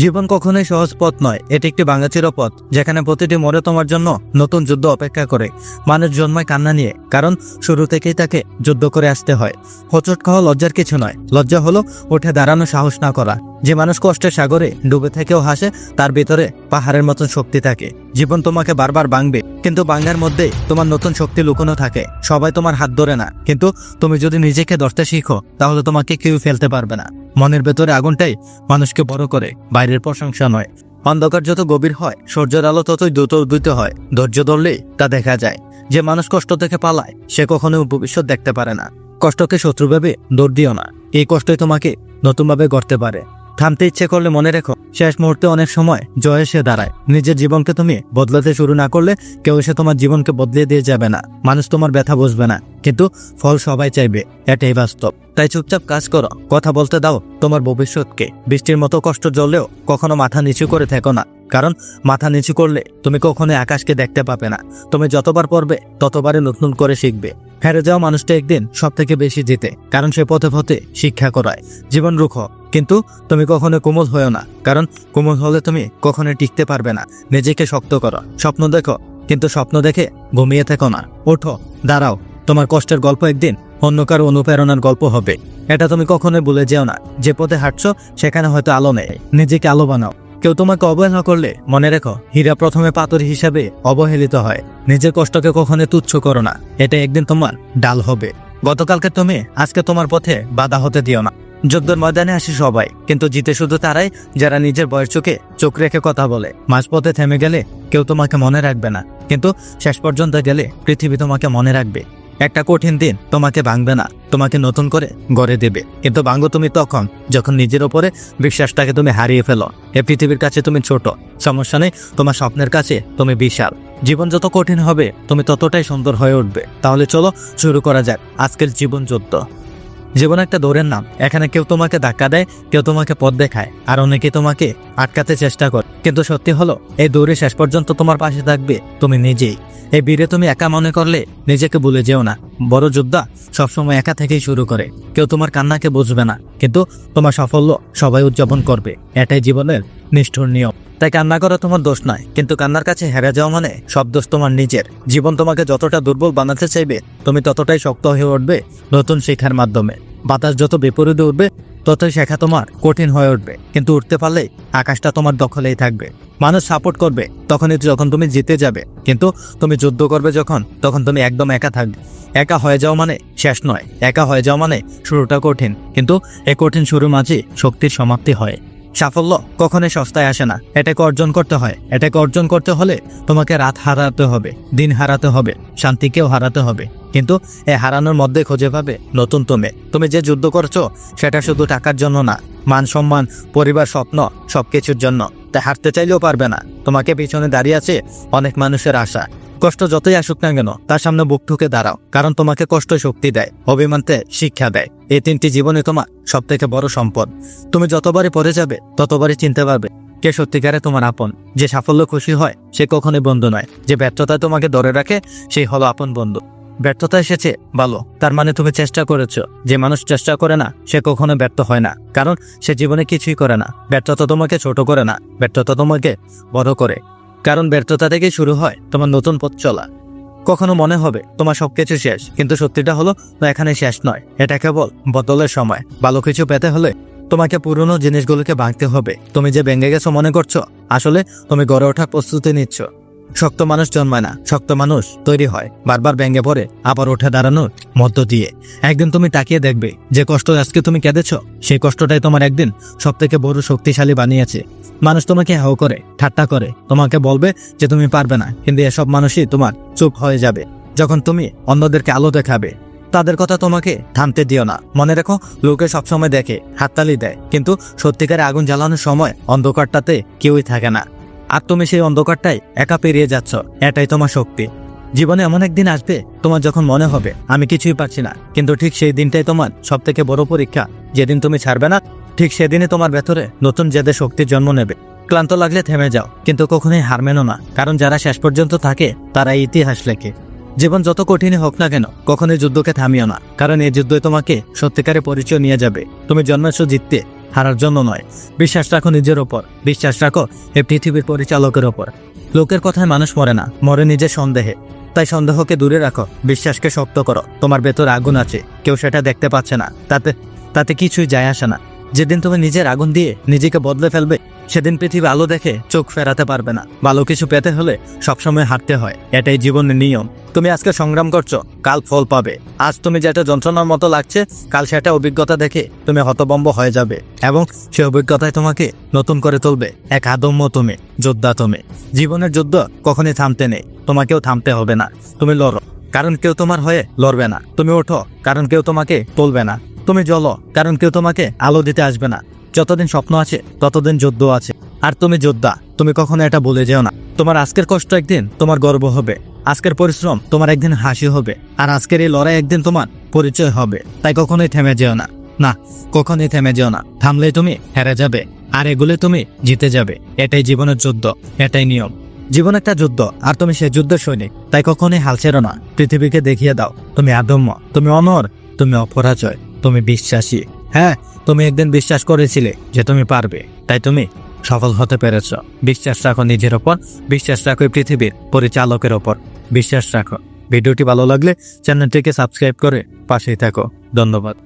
জীবন কখনোই সহজ পথ নয়, এটি একটি বাঙা চিরপথ, যেখানে প্রতিটি মরে তোমার জন্য নতুন যুদ্ধ অপেক্ষা করে। মানুষ জন্মায় কান্না নিয়ে, কারণ শুরু থেকেই তাকে যুদ্ধ করে আসতে হয়। হচট খাওয়া লজ্জার কিছু নয়, লজ্জা হলো উঠে দাঁড়ানো সাহস না করা। যে মানুষ কষ্টের সাগরে ডুবে থেকেও হাসে, তার ভিতরে পাহাড়ের মতন শক্তি থাকে। জীবন তোমাকে বারবার ভাঙবে, কিন্তু ভাঙার মধ্যে তোমার নতুন শক্তি লুকোনো থাকে। সবাই তোমার হাত ধরে না। কিন্তু তুমি যদি নিজেকে ধরতে শিখো, তাহলে তোমাকে কেউ ফেলতে পারবে না। মনের ভেতরে আগুনটাই মানুষকে বড় করে, বাইরের প্রশংসা নয়। অন্ধকার যত গভীর হয়, সূর্যের আলো ততই দ্রুত উদ্ভিত হয়। ধৈর্য ধরলেই তা দেখা যায়। যে মানুষ কষ্ট থেকে পালায়, সে কখনো ভবিষ্যৎ দেখতে পারে না। কষ্টকে শত্রু ভেবে দৌড় দিও না। এই কষ্টই তোমাকে নতুনভাবে গড়তে পারে। থামতে ইচ্ছে করলে মনে রেখো, শেষ মুহূর্তে অনেক সময় জয় এসে দাঁড়ায়। নিজের জীবনকে তুমি বদলাতে শুরু না করলে কেউ এসে তোমার জীবনকে বদলে দিয়ে যাবে না। মানুষ তোমার ব্যথা বুঝবে না, কিন্তু ফল সবাই চাইবে, এটাই বাস্তব। তাই চুপচাপ কাজ করো, কথা বলতে দাও তোমার ভবিষ্যৎকে। বৃষ্টির মতো কষ্ট জ্বললেও কখনো মাথা নিচু করে থেকো না, কারণ মাথা নিচু করলে তুমি কখনোই আকাশকে দেখতে পাবে না। তুমি যতবার পড়বে, ততবারই নতুন করে শিখবে। হেরে যাওয়া মানুষটা একদিন সব থেকে বেশি জিতে, কারণ সে পথে পথে শিক্ষা করায়। জীবন রুখ কিন্তু তুমি কখনো কোমল হয়েও না, কারণ কোমল হলে তুমি কখনো টিকতে পারবে না। নিজেকে শক্ত করো। স্বপ্ন দেখো, কিন্তু স্বপ্ন দেখে ঘুমিয়ে থেকো না। ওঠো, দাঁড়াও, তোমার কষ্টের গল্প একদিন অন্য কারও অনুপ্রেরণার গল্প হবে। এটা তুমি কখনোই ভুলে যেও না। যে পথে হাঁটছো, সেখানে হয়তো আলো নেই। নিজেকে আলো বানাও। কেউ তোমাকে অবহেলা করলে, মনে রেখো, হীরা প্রথমে পাথর হিসাবে অবহেলিত হয়। নিজের কষ্টকে কখনো তুচ্ছ করো না। এটা একদিন তোমার ডাল হবে। গতকালকে তুমি, আজকে তোমার পথে বাধা হতে দিও না। যুদ্ধের ময়দানে আসে সবাই, কিন্তু জিতে শুধু তারাই, যারা নিজের বয়স চোখে চোখ রেখে কথা বলে। মাঝপথে থেমে গেলে কেউ তোমাকে মনে রাখবে না, কিন্তু শেষ পর্যন্ত গেলে পৃথিবী তোমাকে মনে রাখবে। একটা কঠিন দিন তোমাকে ভাঙবে না, তোমাকে নতুন করে গড়ে দেবে। কিন্তু ভাঙো তুমি তখন, যখন নিজের ওপরে বিশ্বাসটাকে তুমি হারিয়ে ফেলো। এ পৃথিবীর কাছে তুমি ছোট, সমস্যা নেই, তোমার স্বপ্নের কাছে তুমি বিশাল। জীবন যত কঠিন হবে, তুমি ততটাই সুন্দর হয়ে উঠবে। তাহলে চলো শুরু করা যাক, আজকের জীবন যুদ্ধ। জীবন একটা দৌড়ের নাম। এখানে কেউ তোমাকে ধাক্কা দেয়, কেউ তোমাকে পথ দেখায়, আর অনেকে তোমাকে আটকাতে চেষ্টা করে। কিন্তু সত্যি হলো, এই দৌড়ে শেষ পর্যন্ত তোমার পাশে থাকবে তুমি নিজেই। এই বীরে তুমি একা মনে করলে নিজেকে ভুলে যেও না। বড় যোদ্ধা সবসময় একা থেকেই শুরু করে। কেউ তোমার কান্নাকে বুঝবে না, কিন্তু তোমার সাফল্য সবাই উদযাপন করবে। এটাই জীবনের নিষ্ঠুর নিয়ম। তাই কান্না করা তোমার দোষ নয়, কিন্তু কান্নার কাছে হেরে যাওয়া মানে সব দোষ তোমার নিজের। জীবন তোমাকে যতটা দুর্বল বানাতে চাইবে, তুমি ততটাই শক্ত হয়ে উঠবে নতুন শিক্ষার মাধ্যমে। বাতাস যত বিপরীতে উঠবে, ততই শেখা তোমার কঠিন হয়ে উঠবে। কিন্তু উঠতে পারলেই আকাশটা তোমার দখলেই থাকবে। মানুষ সাপোর্ট করবে, তখনই যখন তুমি জিতে যাবে। কিন্তু তুমি যুদ্ধ করবে যখন, তখন তুমি একদম একা থাকবে। একা হয়ে যাওয়া মানে শেষ নয়। একা হয়ে যাওয়া মানে শুরুটা কঠিন। কিন্তু এ কঠিন শুরু মাঝে শক্তির সমাপ্তি হয়। সাফল্য কখনোই সস্তায় আসে না। এটাকে অর্জন করতে হয়। এটাকে অর্জন করতে হলে তোমাকে রাত হারাতে হবে, দিন হারাতে হবে, শান্তিকেও হারাতে হবে। কিন্তু এ হারানোর মধ্যে খুঁজে পাবে নতুন তুমি। তুমি যে যুদ্ধ করছ, সেটা শুধু টাকার জন্য না, মান সম্মান, পরিবার স্বপ্ন, সবকিছুর জন্য। তাই হারতে চাইলেও পারবে না। তোমাকে পিছনে দাঁড়িয়ে আছে অনেক মানুষের আশা। কষ্ট যতই আসুক না কেন, তার সামনে বুক ঠুকে দাঁড়াও, কারণ তোমাকে কষ্ট শক্তি দেয়, অভিমানতে শিক্ষা দেয়। এই তিনটি জীবনে তোমার সব থেকে বড় সম্পদ। তুমি যতবারই পরে যাবে, ততবারই চিনতে পারবে কে সত্যিকারে তোমার আপন। যে সাফল্য খুশি হয়, সে কখনোই বন্ধু নয়। যে ব্যর্থতায় তোমাকে ধরে রাখে, সেই হলো আপন বন্ধু। ব্যর্থতা এসেছে, ভালো, তার মানে তুমি চেষ্টা করেছ। যে মানুষ চেষ্টা করে না, সে কখনো ব্যর্থ হয় না, কারণ সে জীবনে কিছুই করে না। ব্যর্থতা তোমাকে ছোট করে না, ব্যর্থতা তোমাকে বড় করে। কারণ ব্যর্থতা থেকে শুরু হয় তোমার নতুন পথ চলা। কখনো মনে হবে তোমার সব কিছু শেষ, কিন্তু সত্যিটা হলো, না এখানে শেষ নয়। এটা কেবল বদলের সময়। ভালো কিছু পেতে হলে তোমাকে পুরনো জিনিসগুলোকে ভাঙতে হবে। তুমি যে ভেঙে গেছো মনে করছ? আসলে তুমি গড়ে ওঠার প্রস্তুতি নিচ্ছ। শক্ত মানুষ জন্মায় না, শক্ত মানুষ তৈরি হয়। বারবার ভেঙে পড়ে, আবার উঠে দাঁড়ানোর মধ্য দিয়ে। একদিন তুমি তাকিয়ে দেখবে যে কষ্ট আজকে তুমি কেঁদেছ। সেই কষ্টটাই তোমার একদিন সব থেকে বড় শক্তিশালী বানিয়েছে। মানুষ তোমাকে হাও করে, ঠাট্টা করে, তোমাকে বলবে যে তুমি পারবে না, কিন্তু এসব মানুষই তোমার চুপ হয়ে যাবে। যখন তুমি অন্যদেরকে আলো দেখাবে, তাদের কথা তোমাকে থামতে দিও না। মনে রেখো, লোকে সবসময় দেখে, হাততালি দেয়, কিন্তু সত্যিকারে আগুন জ্বালানোর সময় অন্ধকারটাতে কেউই থাকে না। আর তুমি সেই অন্ধকারটাই একা পেরিয়ে যাচ্ছ। এটাই তোমার শক্তি। জীবনে এমন একদিন আসবে, তোমার যখন মনে হবে, আমি কিছুই পারছি না, কিন্তু ঠিক সেই দিনটাই তোমার সব থেকে বড় পরীক্ষা। যেদিন তুমি ছাড়বে না, ঠিক সেদিনে তোমার ভেতরে নতুন জেদে শক্তির জন্ম নেবে। ক্লান্ত লাগলে থেমে যাও, কিন্তু কখনোই হার মেনো না, কারণ যারা শেষ পর্যন্ত থাকে, তারা ইতিহাস লেখে। জীবন যত কঠিনই হোক না কেন, কখনোই যুদ্ধকে থামিও না, কারণ এই যুদ্ধই তোমাকে সত্যিকারে পরিচয় নিয়ে যাবে। তুমি জন্মেছো জিততে হারার জন্য নয়। বিশ্বাস রাখো নিজের ওপর। বিশ্বাস রাখো এই পৃথিবীর পরিচালকের ওপর। লোকের কথায় মানুষ মরে না, মরে নিজের সন্দেহে। তাই সন্দেহকে দূরে রাখো, বিশ্বাসকে শক্ত করো। তোমার ভেতর আগুন আছে, কেউ সেটা দেখতে পাচ্ছে না। তাতে তাতে কিছুই যায় আসে না। যেদিন তুমি নিজের আগুন দিয়ে নিজেকে বদলে ফেলবে সেদিন পৃথিবী আলো দেখে চোখ ফেরাতে পারবে না। ভালো কিছু পেতে হলে সবসময় হাঁটতে হয়। এটাই জীবনের নিয়ম। তুমি আজকে সংগ্রাম করছ, কাল ফল পাবে। আজ তুমি যেটা যন্ত্রণার মতো লাগছে, কাল সেটা অভিজ্ঞতা দেখে তুমি হতবম্ব হয়ে যাবে এবং সে অভিজ্ঞতায় তোমাকে নতুন করে তুলবে। এক আদম্য তুমি, যোদ্ধা তুমি। জীবনের যুদ্ধ কখনই থামতে নেই। তোমাকেও থামতে হবে না। তুমি লড়ো, কারণ কেউ তোমার হয়ে লড়বে না। তুমি ওঠো, কারণ কেউ তোমাকে তুলবে না। তুমি জ্বলো, কারণ কেউ তোমাকে আলো দিতে আসবে না। যতদিন স্বপ্ন আছে, ততদিন যুদ্ধ আছে। আর তুমি যোদ্ধা, তুমি কখনো এটা বলে যেও না। তোমার আজকের কষ্ট একদিন তোমার গর্ব হবে। আজকের পরিশ্রম তোমার একদিন হাসি হবে। আর আজকের এই লড়াই একদিন তোমার পরিচয় হবে। তাই কখনোই থেমে যেও না। না, কখনোই থেমে যেও না। থামলে তুমি হেরে যাবে। আর এগুলে তুমি জিতে যাবে। এটাই জীবনের যুদ্ধ, এটাই নিয়ম। জীবন একটা যুদ্ধ, আর তুমি সে যুদ্ধ সৈনিক। তাই কখনোই হাল ছেড়ো না। পৃথিবীকে দেখিয়ে দাও। তুমি আদম্য, তুমি অমর, তুমি অপরাজয়, তুমি বিশ্বাসী। হ্যাঁ তুমি একদিন বিশ্বাস করেছিলে যে তুমি পারবে। তাই তুমি সফল হতে পেরেছ। বিশ্বাস রাখো নিজের ওপর, বিশ্বাস রাখো পৃথিবীর পরিচালকের ওপর। বিশ্বাস রাখো। ভিডিওটি ভালো লাগলে চ্যানেলটিকে সাবস্ক্রাইব করে পাশেই থাকো। ধন্যবাদ।